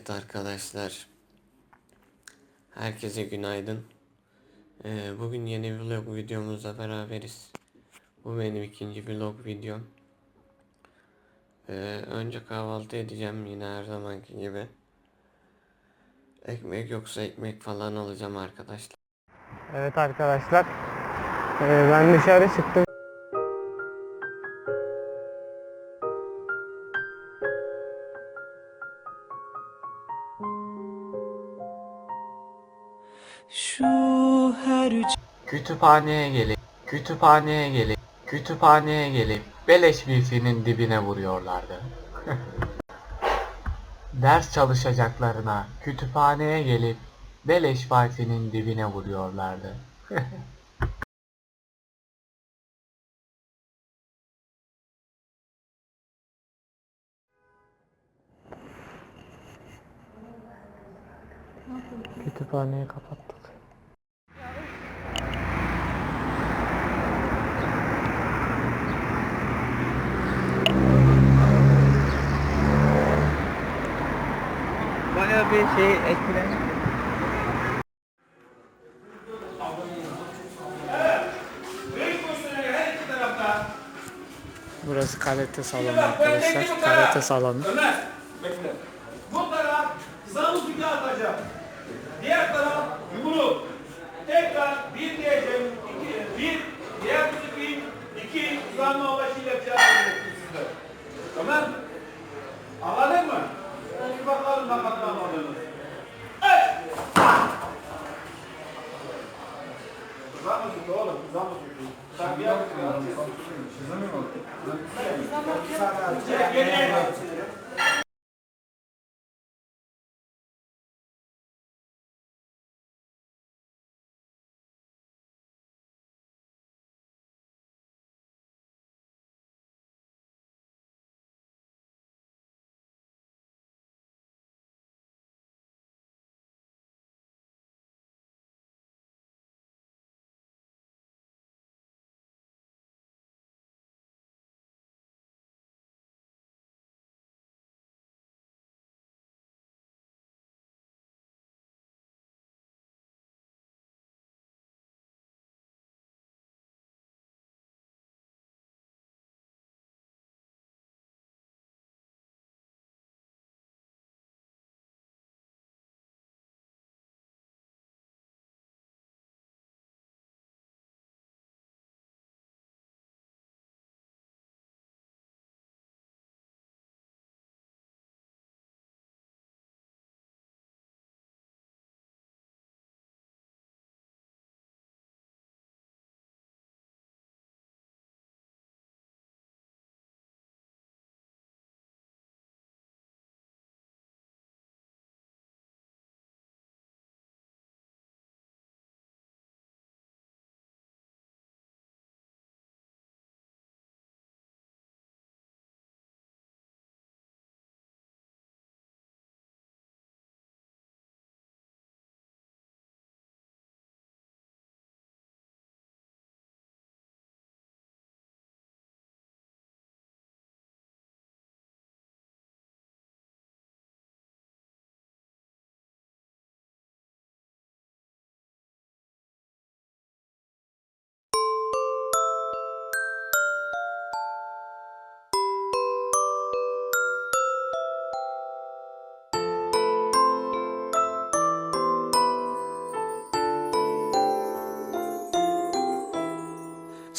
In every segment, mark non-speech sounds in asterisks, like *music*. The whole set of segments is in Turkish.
Evet arkadaşlar. Herkese günaydın. Ee, bugün yeni vlog videomuzla beraberiz. Bu benim ikinci vlog videom. Ee, önce kahvaltı edeceğim yine her zamanki gibi. Ekmek yoksa ekmek falan alacağım arkadaşlar. Evet arkadaşlar. Ee, ben dışarı çıktım. Kütüphaneye gelip, kütüphaneye gelip, kütüphaneye gelip beleş wifi'nin dibine vuruyorlardı. *laughs* Ders çalışacaklarına kütüphaneye gelip beleş wifi'nin dibine vuruyorlardı. *laughs* Kütüphaneyi kapattık. Baya bir şey etkilen. Burası karate salonu arkadaşlar. Karate salonu. Ömer, bekle. Bu taraf sağlı sütü atacak. Diğer taraf yumruk. Tekrar bir diyeceğim, iki, bir, diğer disiplin, iki, uzanma ulaşıyla yapacağız. Tamam Anladın mı? Bir bakalım ne kadar anladınız. Evet. Uzanma sütü oğlum, uzanma sütü. Sen bir yap, bir yap. Çek, geri.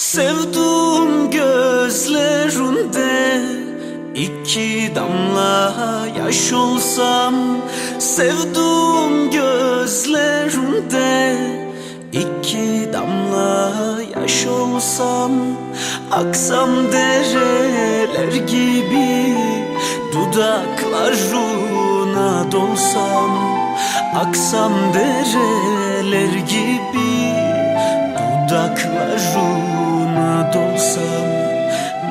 Sevduğum gözlerinde iki damla yaş olsam Sevduğum gözlerinde iki damla yaş olsam Aksam dereler gibi dudaklarına dolsam Aksam dereler gibi dudaklarına dolsam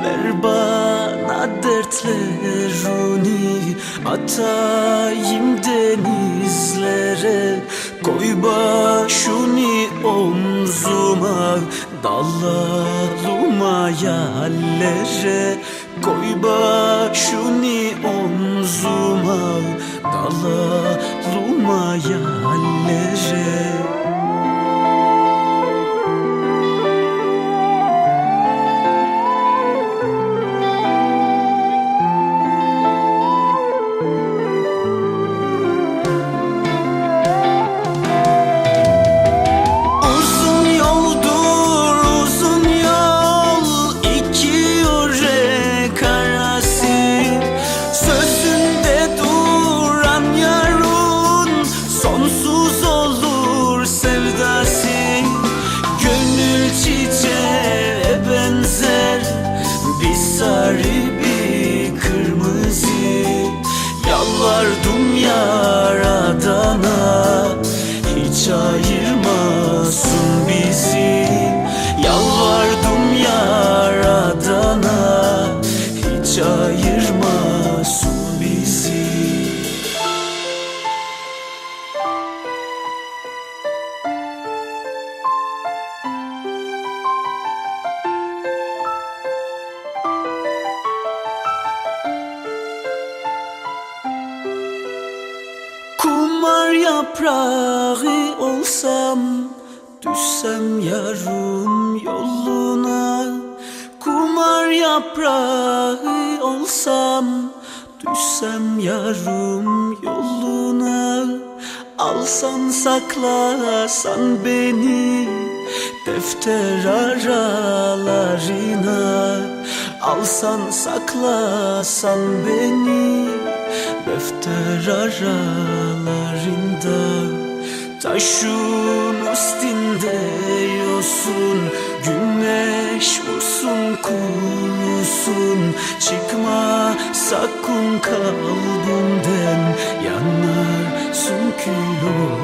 Ver bana dertlerini atayım denizlere Koy başını omzuma dalalım yerlere Koy başını omzuma Dalalım hayallere garip yaprağı olsam Düşsem yarım yoluna. Kumar yaprağı olsam Düşsem yarım yoluna. Alsan saklasan beni Defter aralarına. Alsan saklasan beni Defter aralarında Taşın üstünde yosun Güneş vursun kurusun. Çıkma sakın kalbimden Yanarsın kül